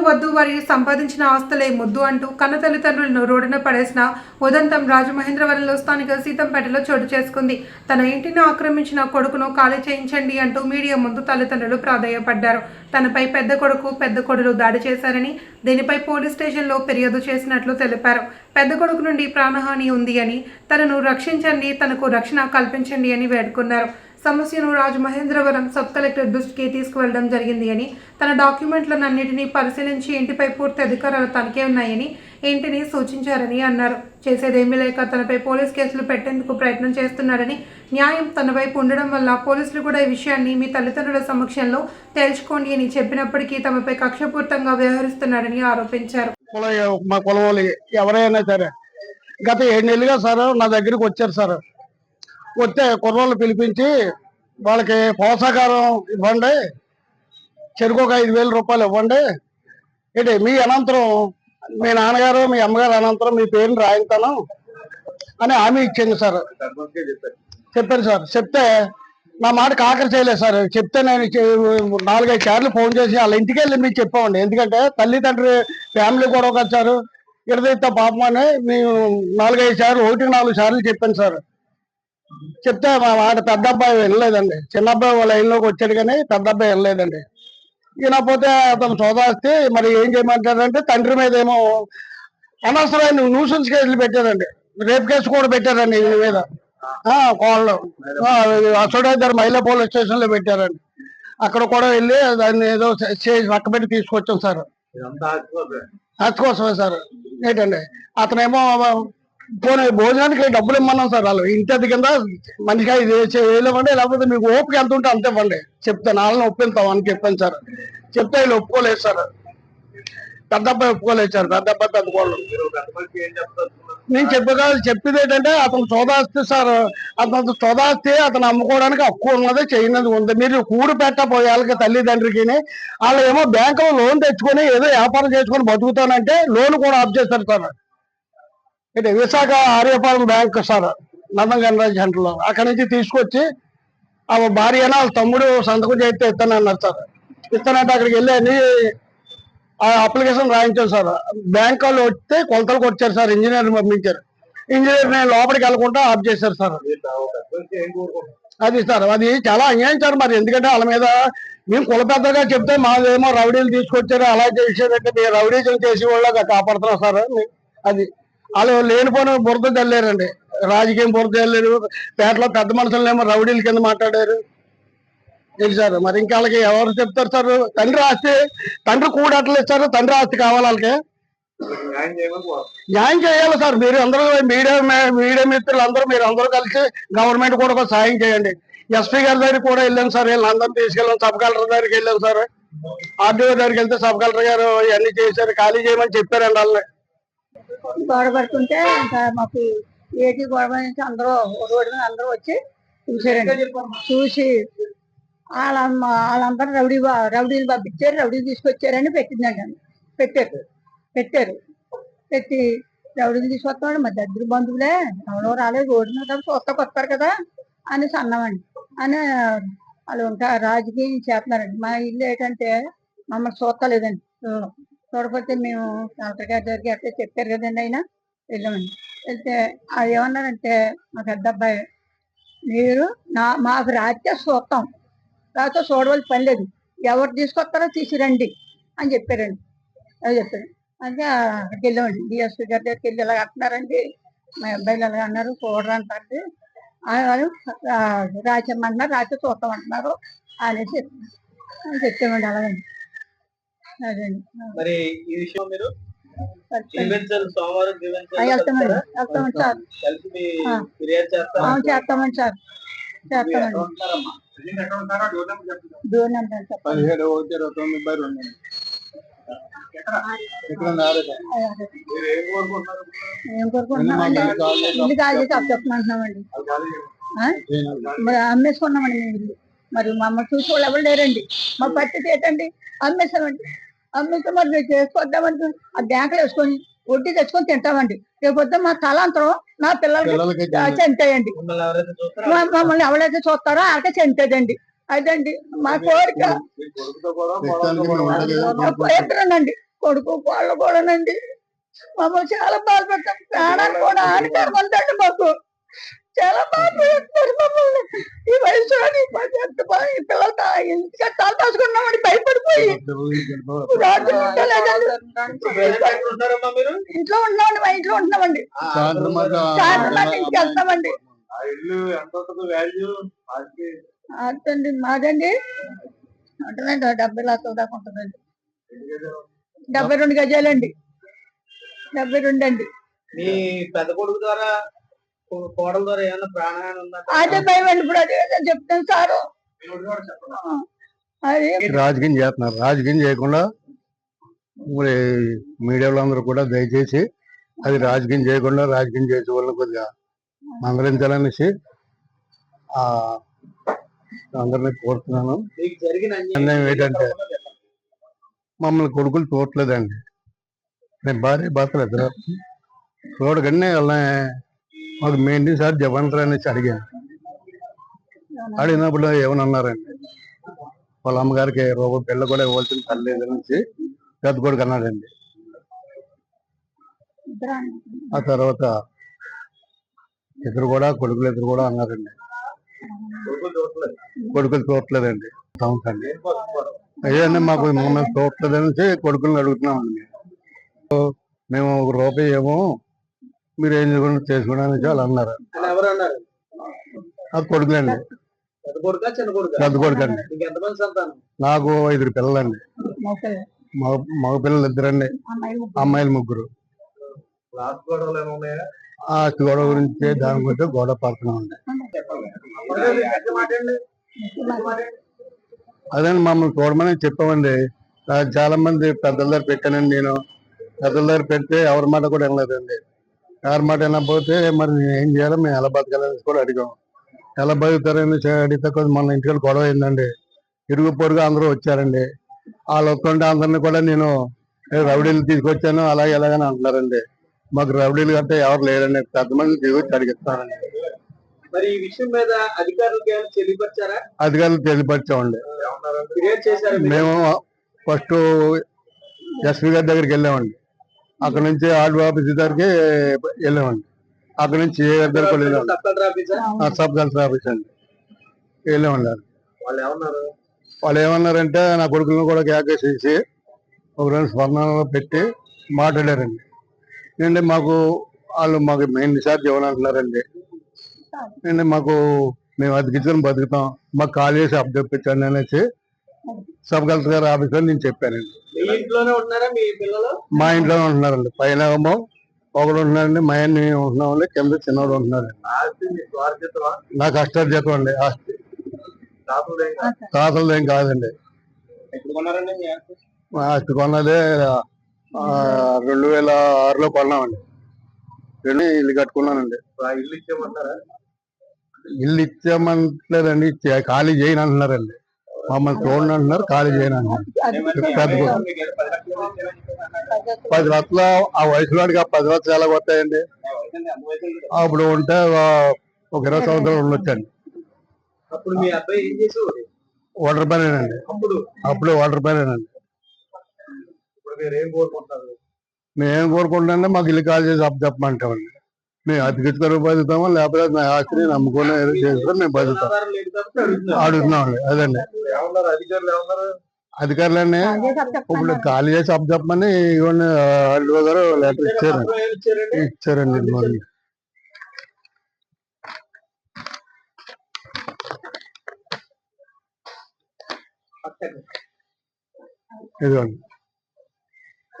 ఆస్తులు వద్దు వారి సంపాదించిన ఆస్తులే ముద్దు అంటూ కన్న తల్లిదండ్రులను రోడ్డున పడేసిన ఉదంతం రాజమహేంద్రవరంలో స్థానిక సీతంపేటలో చోటు చేసుకుంది. తన ఇంటిని ఆక్రమించిన కొడుకును ఖాళీ చేయించండి అంటూ మీడియా ముందు తల్లిదండ్రులు ప్రాధాయపడ్డారు. తనపై పెద్ద కొడుకు పెద్ద కొడులు దాడి చేశారని దీనిపై పోలీస్ స్టేషన్లో ఫిర్యాదు చేసినట్లు తెలిపారు. పెద్ద కొడుకు నుండి ప్రాణహాని ఉంది అని తనను రక్షించండి తనకు రక్షణ కల్పించండి అని వేడుకున్నారు. సమస్యను రాజమహేంద్రవరం సబ్ కలెక్టర్ దృష్టికి తీసుకువెళ్ళడం జరిగింది అని తన డాక్యుమెంట్లన్నింటినీ పరిశీలించి ఇంటిపై పూర్తి అధికారాలు తనకే ఉన్నాయని ఇంటిని సూచించారని అన్నారు. చేసేదేమీ లేక తనపై పోలీస్ కేసులు పెట్టేందుకు ప్రయత్నం చేస్తున్నారని న్యాయం తన వైపు ఉండడం వల్ల పోలీసులు కూడా ఈ విషయాన్ని మీ తల్లిదండ్రుల సమక్షంలో తేల్చుకోండి అని చెప్పినప్పటికీ తమపై కక్షపూర్తంగా వ్యవహరిస్తున్నారని ఆరోపించారు. మా ఎవరైనా సరే గత ఏడు నెలలుగా సార్ నా దగ్గరికి వచ్చారు సార్. వస్తే కుర్రోళ్ళు పిలిపించి వాళ్ళకి పోషకారం ఇవ్వండి. చెరుకు ఒక ఐదు వేల రూపాయలు ఇవ్వండి. ఏంటి మీ అనంతరం మీ నాన్నగారు మీ అమ్మగారు అనంతరం మీ పేరుని రాయిస్తాను అని హామీ ఇచ్చింది సార్. చెప్పారు సార్. చెప్తే నా మాట కాకరి చేయలేదు సార్. చెప్తే నేను నాలుగైదు సార్లు ఫోన్ చేసి వాళ్ళ ఇంటికి వెళ్ళి మీకు చెప్పామండి ఎందుకంటే తల్లిదండ్రి ఫ్యామిలీ గొడవకు వచ్చారు. ఇడదైతే పాపం అని మేము నాలుగైదు సార్లు ఒకటి నాలుగు సార్లు చెప్పాను సార్. చెప్తే మా మాట పెద్ద అబ్బాయి వినలేదండి. చిన్న అబ్బాయి వాళ్ళ లైన్లోకి వచ్చాడు కానీ పెద్ద అబ్బాయి వినలేదండి ఈయనపోతే అతను సోదాస్తే మరి ఏం చేయమంటారంటే తండ్రి మీద ఏమో అనవసరమైన న్యూసెన్స్ కేసులు పెట్టారండి రేప్ కేసు కూడా పెట్టారండి ఈయన మీద. కోళ్ళు అసోడేదర్ మహిళా పోలీస్ స్టేషన్లో పెట్టారండి. అక్కడ కూడా వెళ్ళి దాన్ని ఏదో చేసి పక్కబెట్టి తీసుకొచ్చాం సార్. అందుకోసమే సార్. ఏంటండి? అతనేమో పోనీ భోజనానికి డబ్బులు ఇమ్మన్నాం సార్ వాళ్ళు. ఇంటి అది కింద మనిషిగా ఇది వేయలేమండి లేకపోతే మీకు ఓపిక ఎంత ఉంటే అంత ఇవ్వండి. చెప్తాను వాళ్ళని ఒప్పిస్తాం అని చెప్పాను సార్. చెప్తే వీళ్ళు ఒప్పుకోలేదు సార్. పెద్ద అబ్బాయి ఒప్పుకోలేదు సార్. పెద్ద అబ్బాయి పెద్ద కోళ్ళు నేను చెప్పగా చెప్పేది ఏంటంటే అతను చోదాస్తే సార్ అతను చోదాస్తే అతను అమ్ముకోవడానికి హక్కు ఉన్నది చేయనది ఉంది. మీరు కూడు పెట్టబోయే వాళ్ళకి తల్లిదండ్రికి వాళ్ళు ఏమో బ్యాంకులో లోన్ తెచ్చుకొని ఏదో వ్యాపారం చేసుకొని బతుకుతానంటే లోన్ కూడా ఆఫ్ చేస్తారు సార్. అంటే విశాఖ ఆర్యపాలెం బ్యాంక్ సార్ నందం గణరాజ్ సెంటర్లో అక్కడి నుంచి తీసుకొచ్చి ఆ భార్య అయినా వాళ్ళ తమ్ముడు సంతకం చేస్తే ఇస్తానన్నారు సార్. ఇస్తానంటే అక్కడికి వెళ్ళి అన్ని ఆ అప్లికేషన్ రాయించాను సార్. బ్యాంక్ వాళ్ళు వస్తే కొలతలకు వచ్చారు సార్ ఇంజనీర్ పంపించారు. ఇంజనీర్ నేను లోపలికి వెళ్ళకుండా ఆఫ్ చేశారు సార్. అది సార్ అది చాలా అన్యాయం సార్ మరి. ఎందుకంటే వాళ్ళ మీద మేము కుల పెద్దగా చెప్తే మాదేమో రౌడీలు తీసుకొచ్చారు అలా చేసేదంటే మీరు రౌడీజం చేసి వాళ్ళగా కాపాడుతున్నాం సార్ అది వాళ్ళు లేనిపోయిన బురద చల్లారండి. రాజకీయం బురద చల్లారు. పేటలో పెద్ద మనుషులనేమో రౌడీల కింద మాట్లాడారు. ఏంటి సార్? మరి ఇంకా వాళ్ళకి ఎవరు చెప్తారు సార్? తండ్రి ఆస్తి తండ్రి కూడా అట్లా ఇస్తారు. తండ్రి ఆస్తి కావాలి వాళ్ళకి. న్యాయం చేయాలి సార్. మీరు అందరూ మీడియా మీడియా మిత్రులు అందరూ మీరు అందరూ కలిసి గవర్నమెంట్ కూడా ఒక సాయం చేయండి. ఎస్పీ గారి దగ్గరికి కూడా వెళ్ళాను సార్. వీళ్ళని అందరినీ తీసుకెళ్ళాం. సబ్ కలెక్టర్ దగ్గరికి వెళ్ళాం సార్. ఆర్డీఓ దగ్గరికి వెళ్తే సబ్ కలెక్టర్ గారు ఇవన్నీ చేశారు. ఖాళీ చేయమని చెప్పారండి వాళ్ళని. గొడవ పడుతుంటే ఇంకా మాకు ఏటి గొడవ నుంచి అందరూ రోడ్డు మీద అందరూ వచ్చి చూసారండి చూసి వాళ్ళ వాళ్ళందరూ రౌడీ బా- రౌడీలు పంపించారు రౌడీలు తీసుకొచ్చారని పెట్టిందండి పెట్టారు పెట్టారు. పెట్టి రౌడీలు తీసుకొస్తాడు మా దగ్గర బంధువులే ఎవరో రాలేదు రోడ్డు మీద చూస్తాకు వస్తారు కదా అని అన్నామండి అని వాళ్ళు ఇంకా రాజకీయం చేస్తున్నారండి. మా ఇల్లు ఏంటంటే మమ్మల్ని చూస్తలేదండి. చూడకపోతే మేము కలెక్టర్ గారి దగ్గరికి అట్లా చెప్పారు కదండి ఆయన. వెళ్ళామండి. వెళ్తే అది ఏమన్నారంటే మా పెద్ద అబ్బాయి మీరు నా మాకు రాత్రి చూస్తాం రాత్రి చూడవలసి పని లేదు. ఎవరు తీసుకొస్తారో తీసిరండి అని చెప్పారండి. అది చెప్పారు? అంటే అక్కడికి వెళ్ళామండి. డిఎస్పీ గారి దగ్గరికి వెళ్ళి ఇలా అంటున్నారండి. మా అబ్బాయిలు ఎలా అన్నారు చూడరు అంటారు. వాళ్ళు రాచమంటున్నారు చూస్తామంటున్నారు చూస్తాం అనేసి చెప్పారు. అని చెప్పామండి అలాగండి. అదండి మరి ఈ విషయం మీరు వెళ్తామండి. వెళ్తామండి సార్. చేస్తామండి సార్. మీరు చేస్తామండి పదిహేడు ఒకటి ఇరవై తొమ్మిది బై రెండు. మీరు ఏం ఇల్లు కాల్ చేసి అప్పచెప్పమంటున్నామండి? మరి అమ్మేసుకున్నామండి మేము ఇల్లు. మరి మమ్మల్ని చూసి వాళ్ళు ఎవరు లేరండి. మా పరిస్థితి ఏంటండి? అమ్మేసామండి. అమ్మేస్తే మరి మేము చేసుకోద్దామంటే ఆ బ్యాంకులో వేసుకొని వడ్డీ తెచ్చుకొని తింటామండి. రేపొద్దు మా తలాంతరం నా పిల్లలకి చెంతాయండి మిమ్మల్ని ఎవరైతే చూస్తారో మా- మమ్మల్ని ఎవరైతే చూస్తారో వాళ్ళకే చెంతదండి అదండి మా కోరిక. ఎక్కడుందండి కొడుకు వాళ్ళు కూడానండి. మమ్మల్ని చాలా బాధపడతాం ప్రాణాలు కూడా ఆనకారం ఉందండి మాకు. చాలా బాధపడుతున్నారు మమ్మల్ని. ఈ ఎంత బాధ ఈ పిల్లలు తా- ఇంటికి తల దాచుకున్నామని ఇంట్లో ఉన్నామండి మా ఇంట్లో ఉంటున్నామండి ఇంటికి వెళ్తామండి. ఆ ఇల్లు ఎంత ఉంటుంది వాల్యూ వాటికి అదండి మాదండి. ఉంటుందండి డెబ్బై లక్షల దాకా ఉంటుందండి. డెబ్బై రెండు గజాలండి. డెబ్బై రెండు అండి. మీ పెద్ద కొడుకు ద్వారా కోడల ద్వారా ఏమైనా ప్రాణహాని ఉందా? అదే భయం అండి ఇప్పుడు అదే చెప్తాను సారు. రాజకీయం చేస్తున్నారు. రాజకీయం చేయకుండా మరి మీడియా వాళ్ళందరూ కూడా దయచేసి అది రాజకీయం చేయకుండా రాజకీయం చేసే వాళ్ళని కొద్దిగా మందలించాలనేసి ఆ అందరినీ కోరుతున్నాను. అన్యాయం ఏంటంటే మమ్మల్ని కొడుకులు చూడలేదండి నేను భార్య భర్తలు ఇద్దరు. చూడగానే వాళ్ళని మాకు మెయింటైన్ సార్ జవన్రా అనేసి అడిగాను. అడిగినప్పుడు ఏమని అన్నారండి వాళ్ళ అమ్మగారికి రూపాయి పిల్ల కూడా ఇవ్వాల్సిన తల్లి నుంచి పెద్ద కొడుకు అన్నాడండి. ఆ తర్వాత ఇద్దరు కూడా కొడుకులు ఇద్దరు కూడా అన్నారండి. కొడుకులు ఏం పడుతున్నారు అయ్యండి మాకు మమ్మల్ని చూడలేదు అనేసి కొడుకులను అడుగుతున్నామండి మేము. ఒక రూపాయి ఏమో మీరు ఏం చేసుకుని చేసుకోండి అనేసి వాళ్ళు అన్నారు? ఆ కొడుకులండి. పెద్ద కొడుకా అండి నాకు ఐదుగురు పిల్లలండి. మగ మగ పిల్లలు ఇద్దరండి. అమ్మాయిలు ముగ్గురు. లాస్ట్ గొడవలు ఏమైనా ఉన్నాయా? ఆ గొడవ గురించి దాని గురించి గొడవ మాట అండి. అదే మమ్మల్ని చూడమని చెప్పామండి. చాలా మంది పెద్దల దగ్గర పెట్టానండి నేను. పెద్దల దగ్గర పెడితే ఎవరి మాట కూడా వినలేదండి. ఎవరి మాట వినకపోతే మరి నేను ఏం చేయాలో మేము ఎలా బతకాలని కూడా అడిగాం. ఎలా బతుకుతారని అడిగితే కొంచెం మన ఇంటికి గొడవ అయిందండి. ఇరుగు పొరుగు అందరూ వచ్చారండి. వాళ్ళు వస్తుంటే అందరిని కూడా నేను "ఏ, రౌడీలు తీసుకొచ్చాను అలాగే ఎలాగని అంటున్నారండి. మాకు రౌడీలు గట్రా ఎవరు లేరండి. పెద్ద మంది తీసుకొచ్చి అడిగిస్తారండి మరి ఈ విషయం మీద అధికారులకు ఏమైనా తెలియపరిచారా? అధికారులు తెలియపరిచామండి. మేము ఫస్ట్ ఎస్పీ గారి దగ్గరికి వెళ్ళామండి. అక్కడ నుంచి ఆర్డీ ఆఫీస్ దగ్గరికి వెళ్ళామండి. అక్కడ నుంచి ఏ గారి దగ్గరికి వెళ్ళామండి సబ్ కలెక్టర్ ఆఫీసా ఆఫీస్ అండి. వాళ్ళు ఏమన్నారు? వాళ్ళు ఏమన్నారంటే నా కొడుకులను కూడా కేకేసేసి ఒక రెండు స్వర్ణంలో పెట్టి మాట్లాడారండి. ఏంటంటే మాకు వాళ్ళు మాకు మెయిన్ ఛార్జ్ ఇవ్వాలంటున్నారండి. ఏంటంటే మాకు మేము అతికించుకొని బతుకుతాం. మాకు కాల్ చేసి అప్పచెప్పించండి అనేసి సబ్ కలెక్టర్ గారి ఆఫీస్లో నేను చెప్పానండి. మీ ఇంట్లోనే ఉంటున్నారండి. పైన ఏమో ఒకడు ఉంటున్నారండి మా ఆయన నేను ఉంటున్నామండి కింద చిన్నవాడు ఉంటున్నారండి ఆస్తి మీ స్వార్థితమా నా కష్టార్జితం అండి ఆస్తి. తాతలు ఏం కాదండి. ఆస్తి? కొన్నదే రెండు వేల ఆరులో కొన్నామండి. రెండు ఇల్లు కట్టుకున్నానండి. ఇల్లు ఇచ్చేయమంటారా? ఇల్లు ఇచ్చామంటలేదండి ఇచ్చే- ఖాళీ చేయను అంటున్నారండి మమ్మల్ని చూడండి అంటున్నారు ఖాళీ చేయను అంటున్నారు పది లక్షలు ఆ వయసులో వాడికి ఆ పది లక్షలు ఎలా వస్తాయండి. అప్పుడు ఉంటే ఒక ఇరవై సంవత్సరాలు ఉండొచ్చండి. వాటర్ పనేనండి. అప్పుడు? వాటర్ ఏం కోరుకుంటారు మేము కోరుకుంటుంటే మాకు ఇల్లు కాల్ చేసి అప్పు చెప్పమంటామండి. మేము అతికించుకొని బతుకుతామా లేకపోతే నా ఆస్తిని నమ్ముకొని ఏదో చేసుకొని మేము బతుకుతాం అడుగుతున్నాం అదండి. అధికారులు ఏమన్నారు అధికారులన్నీ ఇప్పుడు ఖాళీ చేసి అప్పు చెప్పమని ఇవన్నీ అల్లు గారు లెటర్ ఇచ్చారు. ఇచ్చారండి మరి ఇదిగోండి.